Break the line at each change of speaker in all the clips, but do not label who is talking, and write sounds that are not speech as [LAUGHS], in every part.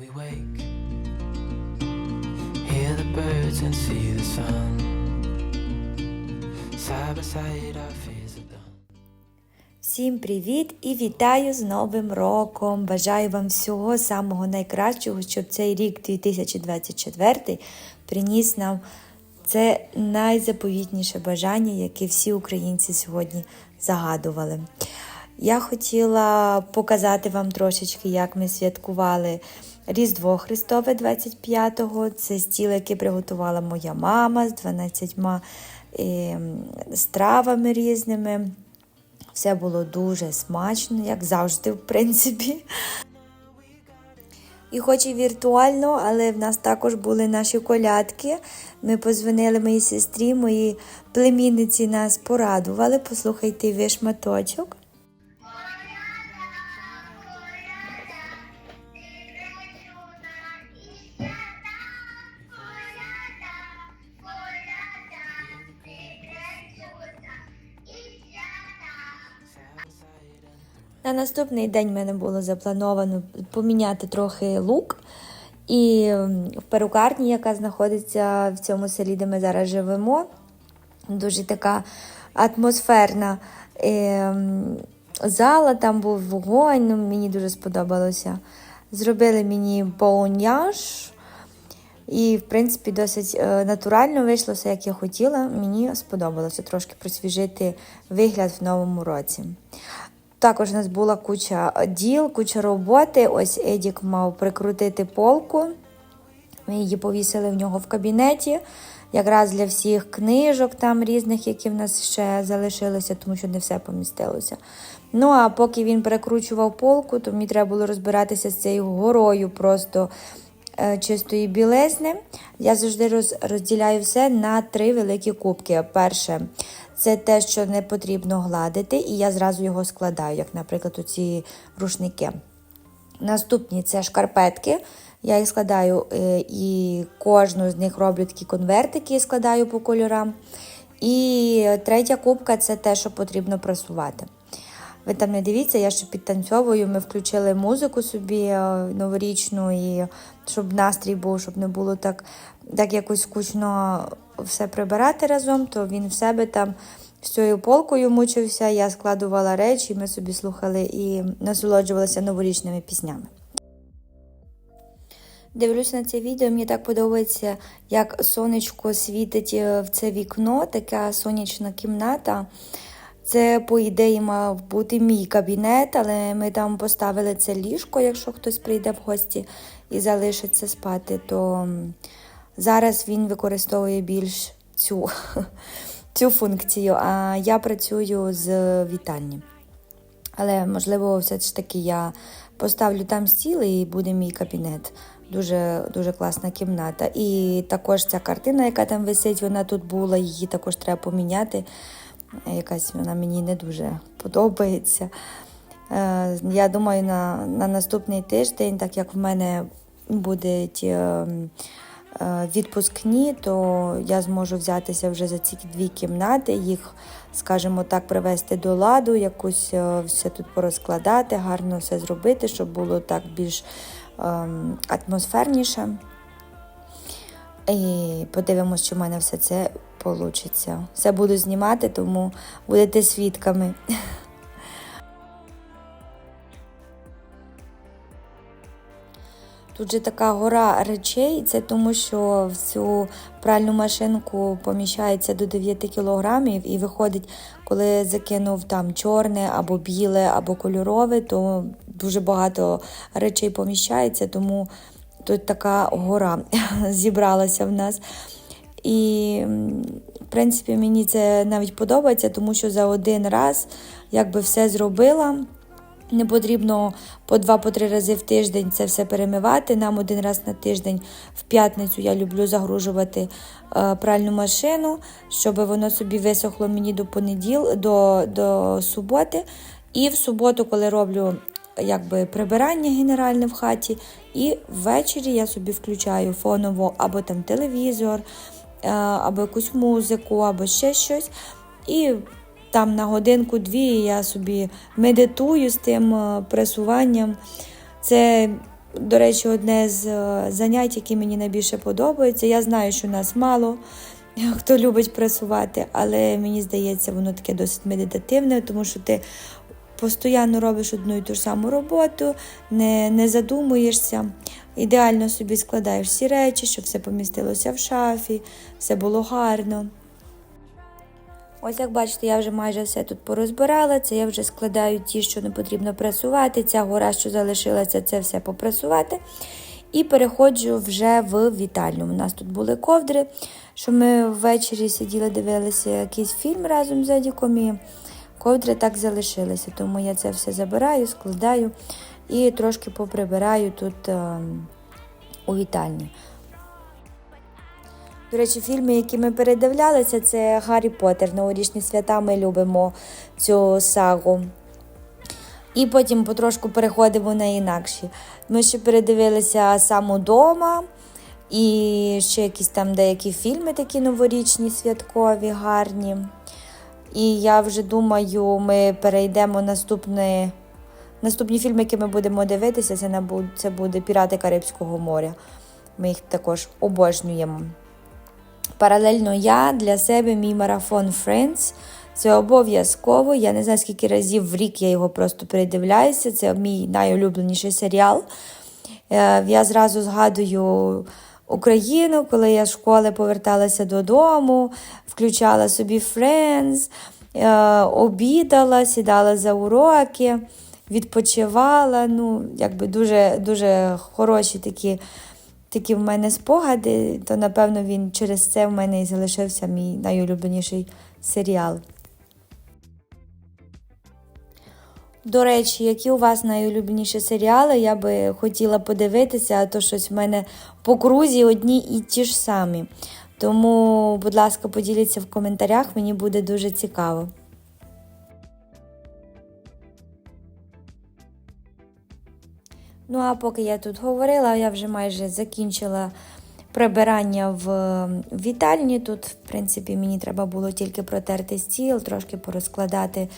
we wake, hear the birds and see the sun. Side by side, our fears are done.
Всім привіт і вітаю з Новим роком! Бажаю вам всього самого найкращого, щоб цей рік 2024 приніс нам це найзаповітніше бажання, яке всі українці сьогодні загадували. Я хотіла показати вам трошечки, як ми святкували Різдво Христове 25-го. Це стіл, який приготувала моя мама з 12 е, стравами різними. Все було дуже смачно, як завжди, в принципі. І хоч і віртуально, але в нас також були наші колядки. Ми позвонили моїй сестрі, моїй племінниці нас порадували. Послухайте ви шматочок. На наступний день в мене було заплановано поміняти трохи лук. І в перукарні, яка знаходиться в цьому селі, де ми зараз живемо, дуже така атмосферна е, зала, там був вогонь, ну, мені дуже сподобалося. Зробили мені боуняж. І, в принципі, досить е, натурально вийшло все, як я хотіла. Мені сподобалося трошки просвіжити вигляд в новому році. Також у нас була куча діл, куча роботи. Ось Едік мав прикрутити полку. Ми її повісили в нього в кабінеті. Якраз для всіх книжок там різних, які в нас ще залишилися, тому що не все помістилося. Ну а поки він перекручував полку, то мені треба було розбиратися з цією горою просто чистої білизни. Я завжди розділяю все на три великі кубки. Перше, це те, що не потрібно гладити, і я зразу його складаю, як, наприклад, оці рушники. Наступні це шкарпетки. Я їх складаю е, і кожну з них роблю такі конвертики складаю по кольорам. І третя кубка це те, що потрібно прасувати. Ви там не дивіться, я ще підтанцьовую. Ми включили музику собі е, новорічну, і щоб настрій був, щоб не було так, так якось скучно все прибирати разом, то він в себе там з цією полкою мучився. Я складувала речі, ми собі слухали і насолоджувалися новорічними піснями. Дивлюся на це відео, мені так подобається, як сонечко світить е, в це вікно, така сонячна кімната. Це, по ідеї, мав бути мій кабінет, але ми там поставили це ліжко, якщо хтось прийде в гості і залишиться спати, то зараз він використовує більш цю, [LAUGHS] цю функцію, а я працюю з вітальні. Але, можливо, все ж таки я поставлю там стіл і буде мій кабінет. Дуже дуже класна кімната. І також ця картина, яка там висить, вона тут була, її також треба поміняти. Якась вона мені не дуже подобається. Е, Я думаю, на, на наступний тиждень, так як в мене будуть е, е, відпускні, то я зможу взятися вже за ці дві кімнати, їх, скажімо так, привести до ладу, якусь все тут порозкладати, гарно все зробити, щоб було так більш ем, атмосферніше. І подивимось, що в мене все це вийде. Все буду знімати, тому будете свідками. Тут же така гора речей, це тому, що в цю пральну машинку поміщається до 9 кілограмів, і виходить, коли закинув там чорне або біле, або кольорове, то дуже багато речей поміщається, тому тут така гора [LAUGHS] зібралася в нас. І, в принципі, мені це навіть подобається, тому що за один раз якби все зробила. Не потрібно по два-по три рази в тиждень це все перемивати. Нам один раз на тиждень в п'ятницю я люблю загружувати е, пральну машину, щоб воно собі висохло мені до понеділ, до, до суботи. І в суботу, коли роблю якби прибирання генеральне в хаті, і ввечері я собі включаю фоново або там телевізор, або якусь музику, або ще щось. І там на годинку-дві я собі медитую з тим е, пресуванням. Це до речі, одне з е, занять, які мені найбільше подобаються. Я знаю, що нас мало [LAUGHS] хто любить працювати, але мені здається, воно таке досить медитативне, тому що ти постійно робиш одну і ту ж саму роботу, не, не задумуєшся. Ідеально собі складаєш всі речі, щоб все помістилося в шафі, все було гарно. Ось як бачите, я вже майже все тут порозбирала. Це я вже складаю ті, що не потрібно прасувати. Ця гора, що залишилася, це все попрасувати. І переходжу вже в вітальню. У нас тут були ковдри, що ми ввечері сиділи, дивилися якийсь фільм разом з Едіком. І ковдри так залишилися. Тому я це все забираю, складаю і трошки поприбираю тут е, у вітальні. До речі, фільми, які ми передивлялися, це Гаррі Поттер, Новорічні свята. Ми любимо цю сагу. І потім потрошку переходимо на інакші. Ми ще передивилися сам удома, і ще якісь там деякі фільми такі новорічні, святкові, гарні. І я вже думаю, ми перейдемо наступне. Наступні фільми, які ми будемо дивитися, це, це буде Пірати Карибського моря. Ми їх також обожнюємо. Паралельно я для себе мій марафон Friends. Це обов'язково. Я не знаю, скільки разів в рік я його просто передивляюся. Це мій найулюбленіший серіал. Е, Я зразу згадую Україну, коли я з школи поверталася додому, включала собі Friends, е, обідала, сідала за уроки, відпочивала. Ну, якби дуже, дуже хороші такі такі в мене спогади, то напевно він через це в мене і залишився мій найулюбленіший серіал. До речі, які у вас найулюбленіші серіали, я би хотіла подивитися, а то щось в мене по крузі одні і ті ж самі. Тому, будь ласка, поділіться в коментарях, мені буде дуже цікаво. Ну, а поки я тут говорила, я вже майже закінчила прибирання в вітальні. Тут, в принципі, мені треба було тільки протерти стіл, трошки порозкладати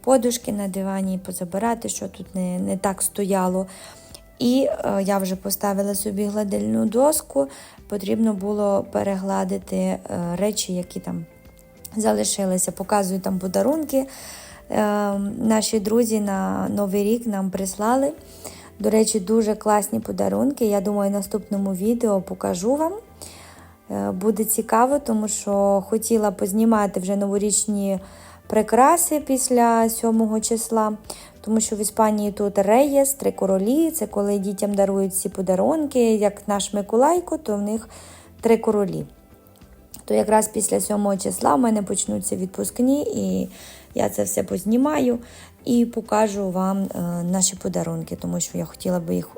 подушки на дивані, позабирати, що тут не, не так стояло. І е, я вже поставила собі гладильну доску. Потрібно було перегладити е, речі, які там залишилися. Показую там подарунки. Е, наші друзі на Новий рік нам прислали. До речі, дуже класні подарунки. Я думаю, в наступному відео покажу вам. Е, Буде цікаво, тому що хотіла познімати вже новорічні прикраси після 7 числа, тому що в Іспанії тут реєс, три королі. Це коли дітям дарують ці подарунки, як наш Миколайко, то в них три королі. То якраз після 7 числа в мене почнуться відпускні, і я це все познімаю і покажу вам е, наші подарунки, тому що я хотіла би їх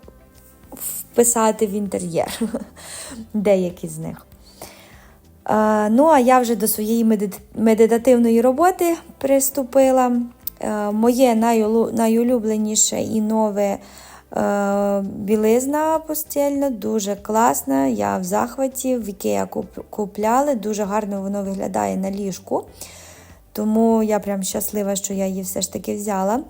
вписати в інтер'єр, [LAUGHS] деякі з них. Е, ну, а я вже до своєї медит- медитативної роботи приступила. Е, моє найулюбленіше і нове білизна постільна, дуже класна. Я в захваті, в куп- купляли, дуже гарно воно виглядає на ліжку. Тому я прям щаслива, що я її все ж таки взяла.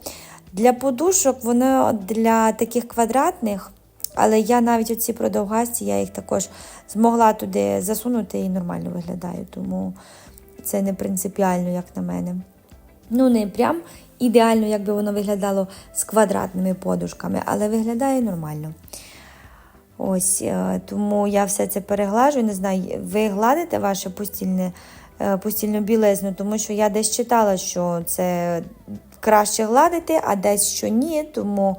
Для подушок воно для таких квадратних, але я навіть оці продовгасті, я їх також змогла туди засунути і нормально виглядає. Тому це не принципіально, як на мене. Ну, не прям ідеально, як би воно виглядало з квадратними подушками, але виглядає нормально. Ось, е, тому я все це переглажую. Не знаю, ви гладите ваше постільне, постільну білизну, тому що я десь читала, що це краще гладити, а десь що ні. Тому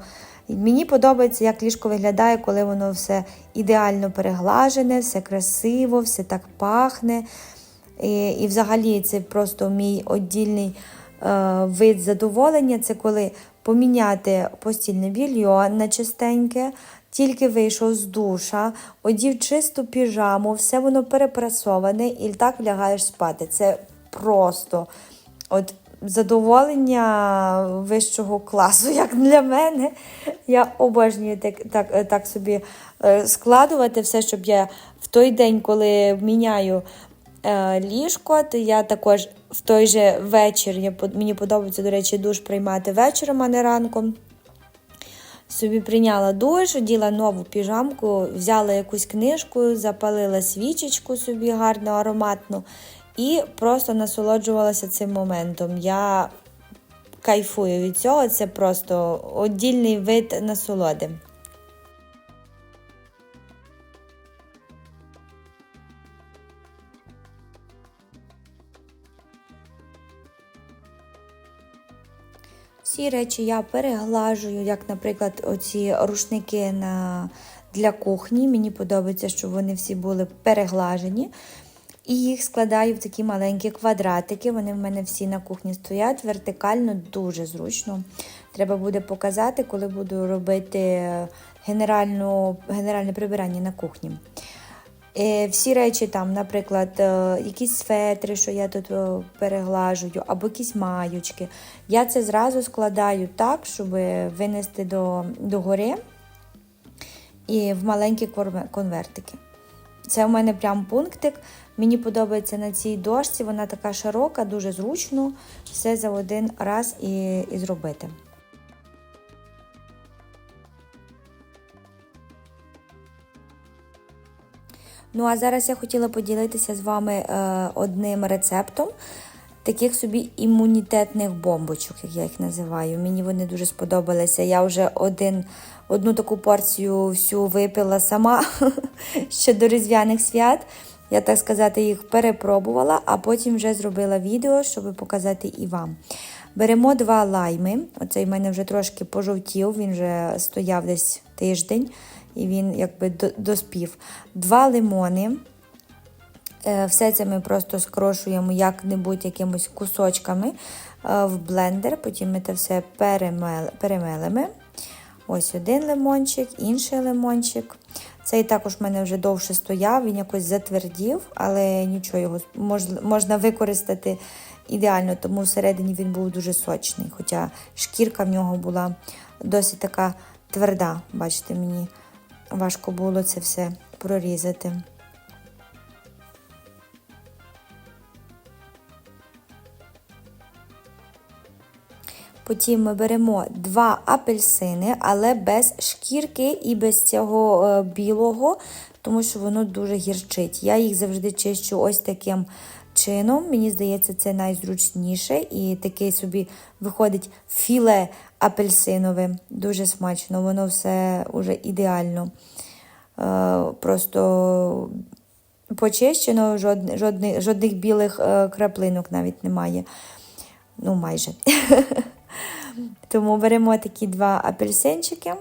мені подобається, як ліжко виглядає, коли воно все ідеально переглажене, все красиво, все так пахне. І, і взагалі це просто мій віддільний е, вид задоволення. Це коли поміняти постільне більйо на чистеньке, тільки вийшов з душа, одів чисту піжаму, все воно перепрасоване і так лягаєш спати. Це просто от задоволення вищого класу, як для мене. Я обожнюю так, так, так собі е, складувати все, щоб я в той день, коли міняю е, ліжко, то я також в той же вечір, мені подобається, до речі, душ приймати вечором, а не ранком. Собі прийняла душ, оділа нову піжамку, взяла якусь книжку, запалила свічечку собі гарно, ароматну, і просто насолоджувалася цим моментом. Я кайфую від цього, це просто отдільний вид насолоди. Всі речі я переглажую, як, наприклад, оці рушники на, для кухні. Мені подобається, щоб вони всі були переглажені. І їх складаю в такі маленькі квадратики. Вони в мене всі на кухні стоять вертикально, дуже зручно. Треба буде показати, коли буду робити генеральну, генеральне прибирання на кухні. Е, Всі речі, там, наприклад, е, якісь светри, що я тут е, переглажую, або якісь маючки. Я це зразу складаю так, щоб винести до, до гори і в маленькі конвертики. Це у мене прям пунктик. Мені подобається на цій дошці, вона така широка, дуже зручно все за один раз і, і зробити. Ну, а зараз я хотіла поділитися з вами е, одним рецептом таких собі імунітетних бомбочок, як я їх називаю. Мені вони дуже сподобалися. Я вже один, одну таку порцію всю випила сама [LAUGHS] ще до різдвяних свят. Я, так сказати, їх перепробувала, а потім вже зробила відео, щоб показати і вам. Беремо два лайми. Оцей в мене вже трошки пожовтів, він вже стояв десь тиждень і він якби до- доспів. Два лимони. Е, Все це ми просто скрошуємо як-небудь якимось кусочками е, в блендер, потім ми це все перемелимо. Ось один лимончик, інший лимончик. Цей також в мене вже довше стояв, він якось затвердів, але нічого його можна використати ідеально, тому всередині він був дуже сочний. Хоча шкірка в нього була досить така тверда. Бачите, мені важко було це все прорізати. Потім ми беремо два апельсини, але без шкірки і без цього е, білого, тому що воно дуже гірчить. Я їх завжди чищу ось таким чином. Мені здається, це найзручніше. І такий собі виходить філе апельсинове. Дуже смачно, воно все уже ідеально. Е, Просто почищено, жодних, жодних, білих е, краплинок навіть немає. Ну, майже. [LAUGHS] Тому беремо такі два апельсинчики.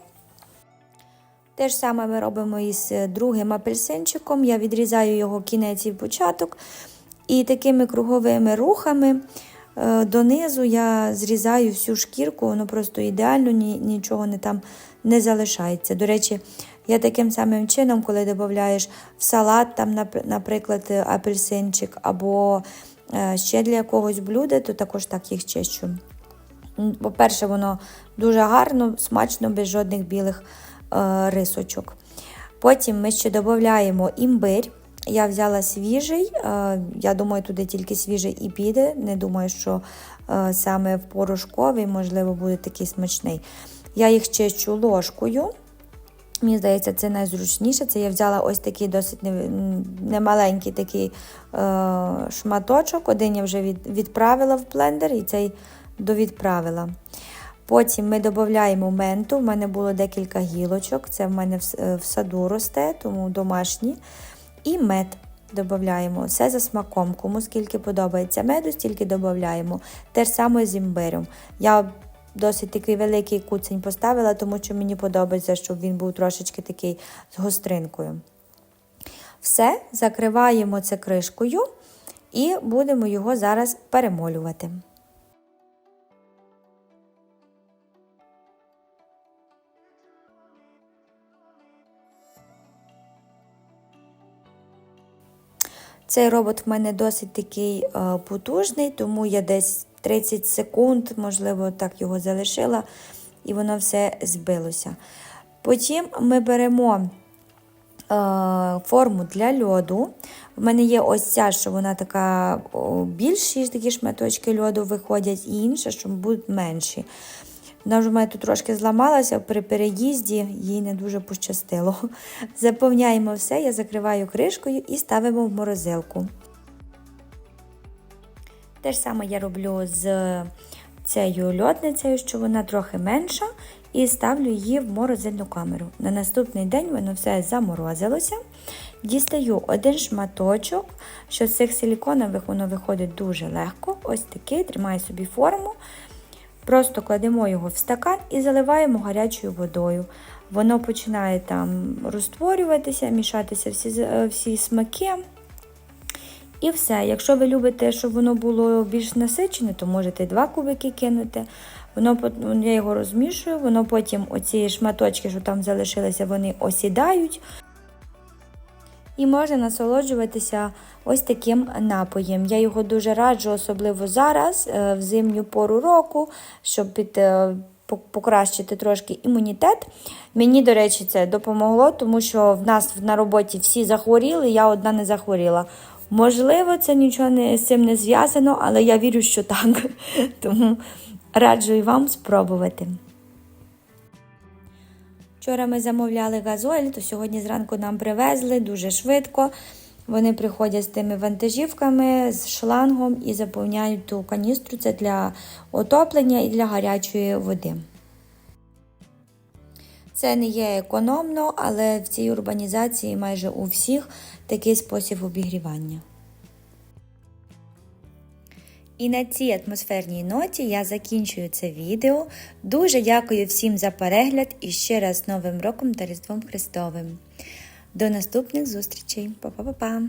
Те ж саме ми робимо із другим апельсинчиком. Я відрізаю його кінець і початок. І такими круговими рухами е, донизу я зрізаю всю шкірку, воно просто ідеально, нічого не там не залишається. До речі, я таким самим чином, коли додаєш в салат, там, наприклад, апельсинчик, або е, ще для якогось блюда, то також так їх чищу. По-перше, воно дуже гарно, смачно, без жодних білих е, рисочок. Потім ми ще додаємо імбирь. Я взяла свіжий, е, я думаю, туди тільки свіжий і піде. Не думаю, що е, саме в порошковий, можливо, буде такий смачний. Я їх чищу ложкою. Мені здається, це найзручніше. Це я взяла ось такий досить немаленький такий е, шматочок. Один я вже відправила в блендер і цей довідправила. Потім ми додаємо менту. У мене було декілька гілочок. Це в мене в, саду росте, тому домашні. І мед додаємо. Все за смаком. Кому скільки подобається меду, стільки додаємо. Те ж саме з імбирем. Я досить такий великий куцень поставила, тому що мені подобається, щоб він був трошечки такий з гостринкою. Все, закриваємо це кришкою і будемо його зараз перемолювати. Цей робот в мене досить такий е, потужний, тому я десь 30 секунд, можливо, так його залишила, і воно все збилося. Потім ми беремо е, форму для льоду. В мене є ось ця, що вона така більші такі шматочки льоду виходять, і інша, що будуть менші. Вона вже в мене тут трошки зламалася при переїзді, їй не дуже пощастило. Заповняємо все, я закриваю кришкою і ставимо в морозилку. Те ж саме я роблю з цією льотницею, що вона трохи менша, і ставлю її в морозильну камеру. На наступний день воно все заморозилося. Дістаю один шматочок, що з цих силіконових воно виходить дуже легко. Ось такий, тримаю собі форму. Просто кладемо його в стакан і заливаємо гарячою водою. Воно починає там розтворюватися, мішатися всі, з- всі смаки. І все. Якщо ви любите, щоб воно було більш насичене, то можете два кубики кинути. Воно я його розмішую, воно потім оці шматочки, що там залишилися, вони осідають. І можна насолоджуватися ось таким напоєм. Я його дуже раджу, особливо зараз, е, в зимню пору року, щоб під, е, покращити трошки імунітет. Мені, до речі, це допомогло, тому що в нас на роботі всі захворіли, я одна не захворіла. Можливо, це нічого не, з цим не зв'язано, але я вірю, що так. [LAUGHS] Тому раджу і вам спробувати. Вчора ми замовляли газоль, то сьогодні зранку нам привезли дуже швидко. Вони приходять з тими вантажівками, з шлангом і заповняють ту каністру. Це для отоплення і для гарячої води. Це не є економно, але в цій урбанізації майже у всіх такий спосіб обігрівання. І на цій атмосферній ноті я закінчую це відео. Дуже дякую всім за перегляд і ще раз з Новим роком та Різдвом Христовим. До наступних зустрічей. Па-па-па-па!